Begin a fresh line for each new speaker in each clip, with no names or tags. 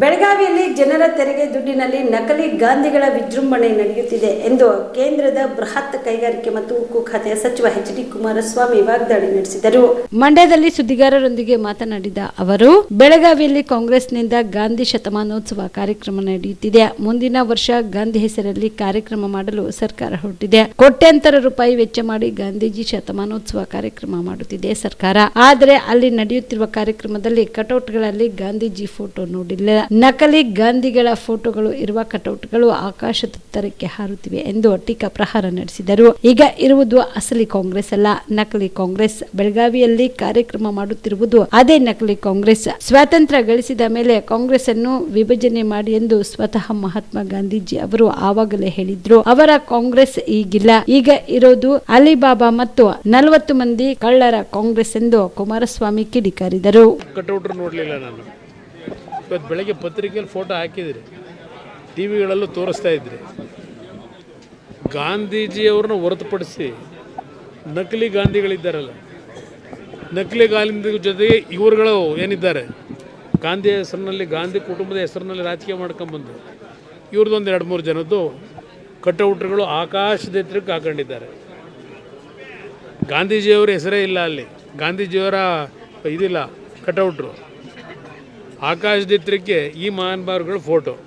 ಬೆಳಗಾವಿಯಲ್ಲಿ ಜನರ ತೆರಿಗೆ ದುಡ್ಡಿನಲ್ಲಿ ನಕಲಿ ಗಾಂಧಿಗಳ ವಿಜೃಂಭಣೆ ನಡೆಯುತ್ತಿದೆ ಎಂದು ಕೇಂದ್ರದ ಬೃಹತ್ ಕೈಗಾರಿಕೆ ಮತ್ತು ಉಕ್ಕು ಖಾತೆಯ ಸಚಿವ ಎಚ್ ಡಿ ಕುಮಾರಸ್ವಾಮಿ ವಾಗ್ದಾಳಿ ನಡೆಸಿದರು. ಮಂಡ್ಯದಲ್ಲಿ ಸುದ್ದಿಗಾರರೊಂದಿಗೆ ಮಾತನಾಡಿದ ಅವರು, ಬೆಳಗಾವಿಯಲ್ಲಿ ಕಾಂಗ್ರೆಸ್ನಿಂದ ಗಾಂಧಿ ಶತಮಾನೋತ್ಸವ ಕಾರ್ಯಕ್ರಮ ನಡೆಯುತ್ತಿದೆ. ಮುಂದಿನ ವರ್ಷ ಗಾಂಧಿ ಹೆಸರಲ್ಲಿ ಕಾರ್ಯಕ್ರಮ ಮಾಡಲು ಸರ್ಕಾರ ಹೊರಟಿದೆ. ಕೋಟ್ಯಾಂತರ ರೂಪಾಯಿ ವೆಚ್ಚ ಮಾಡಿ ಗಾಂಧೀಜಿ ಶತಮಾನೋತ್ಸವ ಕಾರ್ಯಕ್ರಮ ಮಾಡುತ್ತಿದೆ ಸರ್ಕಾರ. ಆದರೆ ಅಲ್ಲಿ ನಡೆಯುತ್ತಿರುವ ಕಾರ್ಯಕ್ರಮದಲ್ಲಿ ಕಟೌಟ್ಗಳಲ್ಲಿ ಗಾಂಧೀಜಿ ಫೋಟೋ ನೋಡಿಲ್ಲ. ನಕಲಿ ಗಾಂಧಿಗಳ ಫೋಟೋಗಳು ಇರುವ ಕಟೌಟ್ಗಳು ಆಕಾಶದೆತ್ತರಕ್ಕೆ ಹಾರುತ್ತಿವೆ ಎಂದು ಟೀಕಾ ಪ್ರಹಾರ ನಡೆಸಿದರು. ಈಗ ಇರುವುದು ಅಸಲಿ ಕಾಂಗ್ರೆಸ್ ಅಲ್ಲ. ನಕಲಿ ಕಾಂಗ್ರೆಸ್ ಬೆಳಗಾವಿಯಲ್ಲಿ ಕಾರ್ಯಕ್ರಮ ಮಾಡುತ್ತಿರುವುದು ಅದೇ ನಕಲಿ ಕಾಂಗ್ರೆಸ್. ಸ್ವಾತಂತ್ರ್ಯ ಗಳಿಸಿದ ಮೇಲೆ ಕಾಂಗ್ರೆಸ್ ಅನ್ನು ವಿಭಜನೆ ಮಾಡಿ ಎಂದು ಸ್ವತಃ ಮಹಾತ್ಮ ಗಾಂಧೀಜಿ ಅವರು ಆವಾಗಲೇ ಹೇಳಿದ್ರು. ಅವರ ಕಾಂಗ್ರೆಸ್ ಈಗಿಲ್ಲ. ಈಗ ಇರೋದು ಅಲಿಬಾಬಾ ಮತ್ತು ನಲವತ್ತು ಮಂದಿ ಕಳ್ಳರ ಕಾಂಗ್ರೆಸ್ ಎಂದು ಕುಮಾರಸ್ವಾಮಿ ಕಿಡಿಕಾರಿದರು.
ನೋಡಲಿಲ್ಲ ನಾನು. ಇವತ್ತು ಬೆಳಗ್ಗೆ ಪತ್ರಿಕೆಯಲ್ಲಿ ಫೋಟೋ ಹಾಕಿದಿರಿ. ಟಿ ವಿಗಳಲ್ಲೂ ತೋರಿಸ್ತಾ ಇದ್ರಿ. ಗಾಂಧೀಜಿಯವ್ರನ್ನ ಹೊರತುಪಡಿಸಿ ನಕಲಿ ಗಾಂಧಿಗಳಿದ್ದಾರಲ್ಲ. ನಕಲಿ ಗಾಂಧಿ ಜೊತೆಗೆ ಇವರುಗಳು ಏನಿದ್ದಾರೆ? ಗಾಂಧಿ ಹೆಸರಿನಲ್ಲಿ, ಗಾಂಧಿ ಕುಟುಂಬದ ಹೆಸರಿನಲ್ಲಿ ರಾಜಕೀಯ ಮಾಡ್ಕೊಂಬಂದು ಇವ್ರದ್ದೊಂದು ಎರಡು ಮೂರು ಜನದ್ದು ಕಟೌಟ್ರುಗಳು ಆಕಾಶದ ಎತ್ತರಕ್ಕೆ ಹಾಕೊಂಡಿದ್ದಾರೆ. ಗಾಂಧೀಜಿಯವ್ರ ಹೆಸರೇ ಇಲ್ಲ ಅಲ್ಲಿ. ಗಾಂಧೀಜಿಯವರ ಇದಿಲ್ಲ, ಕಟೌಟ್ರು. ಆಕಾಶದ ಎತ್ತರಕ್ಕೆ ಈ ಮಹಾನುಭಾವರುಗಳ ಫೋಟೋ.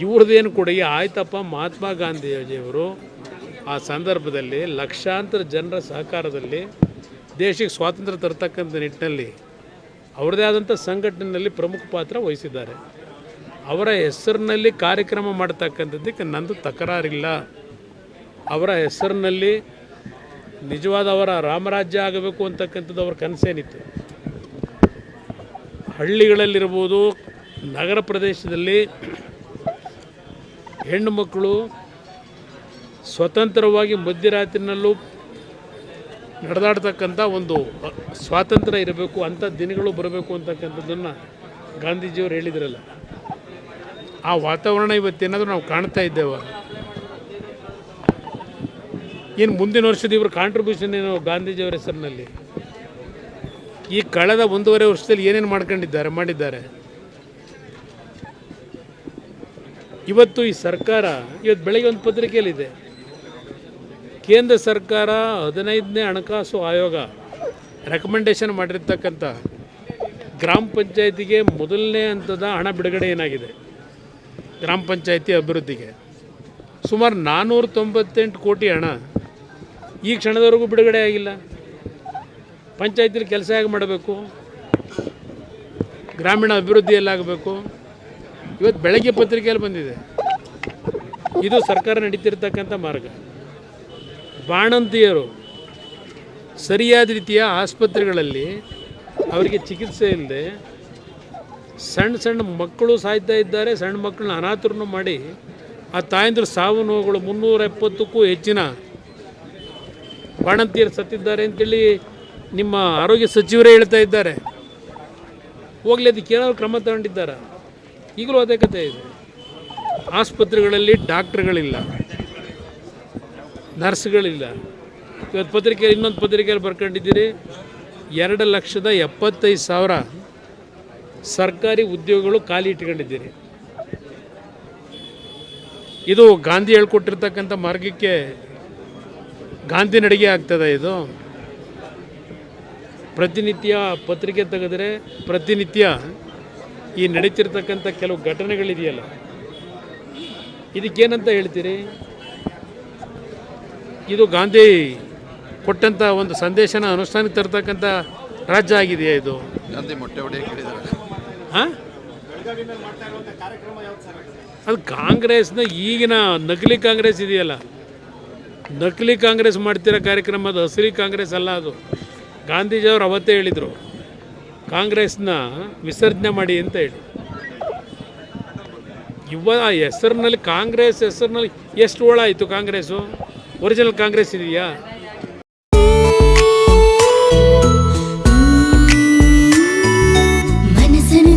ಇವ್ರದ್ದೇನು ಕೊಡುಗೆ ಆಯ್ತಪ್ಪ ಮಹಾತ್ಮ ಗಾಂಧೀಜಿಯವರು ಆ ಸಂದರ್ಭದಲ್ಲಿ ಲಕ್ಷಾಂತರ ಜನರ ಸಹಕಾರದಲ್ಲಿ ದೇಶಕ್ಕೆ ಸ್ವಾತಂತ್ರ್ಯ ತರ್ತಕ್ಕಂಥ ನಿಟ್ಟಿನಲ್ಲಿ ಅವರದೇ ಆದಂಥ ಸಂಘಟನೆಯಲ್ಲಿ ಪ್ರಮುಖ ಪಾತ್ರ ವಹಿಸಿದ್ದಾರೆ. ಅವರ ಹೆಸರಿನಲ್ಲಿ ಕಾರ್ಯಕ್ರಮ ಮಾಡತಕ್ಕಂಥದ್ದಕ್ಕೆ ನಂದು ತಕರಾರಿಲ್ಲ. ಅವರ ಹೆಸರಿನಲ್ಲಿ ನಿಜವಾದ ಅವರ ರಾಮರಾಜ್ಯ ಆಗಬೇಕು ಅಂತಕ್ಕಂಥದ್ದು ಅವರ ಕನಸೇನಿತ್ತು. ಹಳ್ಳಿಗಳಲ್ಲಿರ್ಬೋದು ನಗರ ಪ್ರದೇಶದಲ್ಲಿ ಹೆಣ್ಣು ಮಕ್ಕಳು ಸ್ವತಂತ್ರವಾಗಿ ಮಧ್ಯರಾತ್ರಿನಲ್ಲೂ ನಡೆದಾಡ್ತಕ್ಕಂಥ ಒಂದು ಸ್ವಾತಂತ್ರ್ಯ ಇರಬೇಕು, ಅಂಥ ದಿನಗಳು ಬರಬೇಕು ಅಂತಕ್ಕಂಥದ್ದನ್ನು ಗಾಂಧೀಜಿಯವರು ಹೇಳಿದ್ರಲ್ಲ. ಆ ವಾತಾವರಣ ಇವತ್ತೇನಾದರೂ ನಾವು ಕಾಣ್ತಾ ಇದ್ದೇವೆ? ಏನು ಮುಂದಿನ ವರ್ಷದ ಇವ್ರ ಕಾಂಟ್ರಿಬ್ಯೂಷನ್ ಏನು ಗಾಂಧೀಜಿಯವರ ಹೆಸರಿನಲ್ಲಿ? ಈ ಕಳೆದ ಒಂದೂವರೆ ವರ್ಷದಲ್ಲಿ ಏನೇನು ಮಾಡ್ಕೊಂಡಿದ್ದಾರೆ, ಮಾಡಿದ್ದಾರೆ? ಇವತ್ತು ಈ ಸರ್ಕಾರ, ಇವತ್ತು ಬೆಳಗ್ಗೆ ಒಂದು ಪತ್ರಿಕೆಯಲ್ಲಿದೆ. ಕೇಂದ್ರ ಸರ್ಕಾರ ಹದಿನೈದನೇ ಹಣಕಾಸು ಆಯೋಗ ರೆಕಮೆಂಡೇಶನ್ ಮಾಡಿರ್ತಕ್ಕಂಥ ಗ್ರಾಮ ಪಂಚಾಯತಿಗೆ ಮೊದಲನೇ ಹಂತದ ಹಣ ಬಿಡುಗಡೆ ಏನಾಗಿದೆ? ಗ್ರಾಮ ಪಂಚಾಯತಿ ಅಭಿವೃದ್ಧಿಗೆ. ಸುಮಾರು ನಾನ್ನೂರ ತೊಂಬತ್ತೆಂಟು ಕೋಟಿ ಹಣ ಈ ಕ್ಷಣದವರೆಗೂ ಬಿಡುಗಡೆ ಆಗಿಲ್ಲ. ಪಂಚಾಯತಿಲಿ ಕೆಲಸ ಹೇಗೆ ಮಾಡಬೇಕು? ಗ್ರಾಮೀಣ ಅಭಿವೃದ್ಧಿಯಲ್ಲಾಗಬೇಕು ಇವತ್ತು ಬೆಳಗ್ಗೆ ಪತ್ರಿಕೆಯಲ್ಲಿ ಬಂದಿದೆ. ಇದು ಸರ್ಕಾರ ನಡೀತಿರ್ತಕ್ಕಂಥ ಮಾರ್ಗ. ಬಾಣಂತಿಯರು ಸರಿಯಾದ ರೀತಿಯ ಆಸ್ಪತ್ರೆಗಳಲ್ಲಿ ಅವರಿಗೆ ಚಿಕಿತ್ಸೆ ಇಲ್ಲದೆ ಸಣ್ಣ ಸಣ್ಣ ಮಕ್ಕಳು ಸಾಯ್ತಾ ಇದ್ದಾರೆ. ಸಣ್ಣ ಮಕ್ಕಳನ್ನ ಅನಾಥರನ್ನು ಮಾಡಿ ಆ ತಾಯಂದ್ರ ಸಾವು ನೋವುಗಳು ಮುನ್ನೂರ ಎಪ್ಪತ್ತಕ್ಕೂ ಹೆಚ್ಚಿನ ಬಾಣಂತಿಯರು ಸತ್ತಿದ್ದಾರೆ ಅಂತೇಳಿ ನಿಮ್ಮ ಆರೋಗ್ಯ ಸಚಿವರೇ ಹೇಳ್ತಾ ಇದ್ದಾರೆ. ಹೋಗ್ಲಿ ಅದಕ್ಕೆ ಏನಾದರೂ ಕ್ರಮ ತಗೊಂಡಿದ್ದಾರ? ಈಗಲೂ ಅದೇ ಕಥೆ ಇದೆ. ಆಸ್ಪತ್ರೆಗಳಲ್ಲಿ ಡಾಕ್ಟ್ರುಗಳಿಲ್ಲ. ನರ್ಸ್ಗಳಿಲ್ಲ. ಇವತ್ತು ಪತ್ರಿಕೆಯಲ್ಲಿ ಇನ್ನೊಂದು ಪತ್ರಿಕೆಯಲ್ಲಿ ಬರ್ಕೊಂಡಿದ್ದೀರಿ. ಎರಡು ಲಕ್ಷದ ಎಪ್ಪತ್ತೈದು ಸಾವಿರ ಸರ್ಕಾರಿ ಉದ್ಯೋಗಗಳು ಖಾಲಿ ಇಟ್ಕೊಂಡಿದ್ದೀರಿ. ಇದು ಗಾಂಧಿ ಹೇಳ್ಕೊಟ್ಟಿರ್ತಕ್ಕಂಥ ಮಾರ್ಗಕ್ಕೆ ಗಾಂಧಿ ನಡಿಗೆ ಆಗ್ತದೆ ಇದು? ಪ್ರತಿನಿತ್ಯ ಪತ್ರಿಕೆ ತೆಗೆದರೆ ಪ್ರತಿನಿತ್ಯ ಈ ನಡೀತಿರ್ತಕ್ಕಂಥ ಕೆಲವು ಘಟನೆಗಳಿದೆಯಲ್ಲ? ಇದಕ್ಕೇನಂತ ಹೇಳ್ತೀರಿ? ಇದು ಗಾಂಧಿ ಕೊಟ್ಟಂಥ ಒಂದು ಸಂದೇಶನ ಅನುಷ್ಠಾನಕ್ಕೆ ತರ್ತಕ್ಕಂಥ ರಾಜ್ಯ ಆಗಿದೆಯಾ ಇದು?
ಗಾಂಧಿ ಮೊಟ್ಟೆ
ಹಾಂ? ಅದು ಕಾಂಗ್ರೆಸ್ನ ಈಗಿನ ನಕಲಿ ಕಾಂಗ್ರೆಸ್ ಇದೆಯಲ್ಲ? ನಕಲಿ ಕಾಂಗ್ರೆಸ್ ಮಾಡ್ತಿರೋ ಕಾರ್ಯಕ್ರಮ ಅದು ಹಸಿರಿ ಕಾಂಗ್ರೆಸ್ ಅಲ್ಲ ಅದು. ಗಾಂಧೀಜಿಯವರು ಅವತ್ತೇ ಹೇಳಿದರು, ಕಾಂಗ್ರೆಸ್ನ ವಿಸರ್ಜನೆ ಮಾಡಿ ಅಂತ ಹೇಳಿ. ಇವ ಹೆಸರಿನಲ್ಲಿ, ಕಾಂಗ್ರೆಸ್ ಹೆಸರಿನಲ್ಲಿ ಎಷ್ಟು ಓಳಾಯಿತು ಕಾಂಗ್ರೆಸ್ಸು? ಒರಿಜಿನಲ್ ಕಾಂಗ್ರೆಸ್ ಇದೆಯಾ?
ಮನಸ್ಸನ್ನು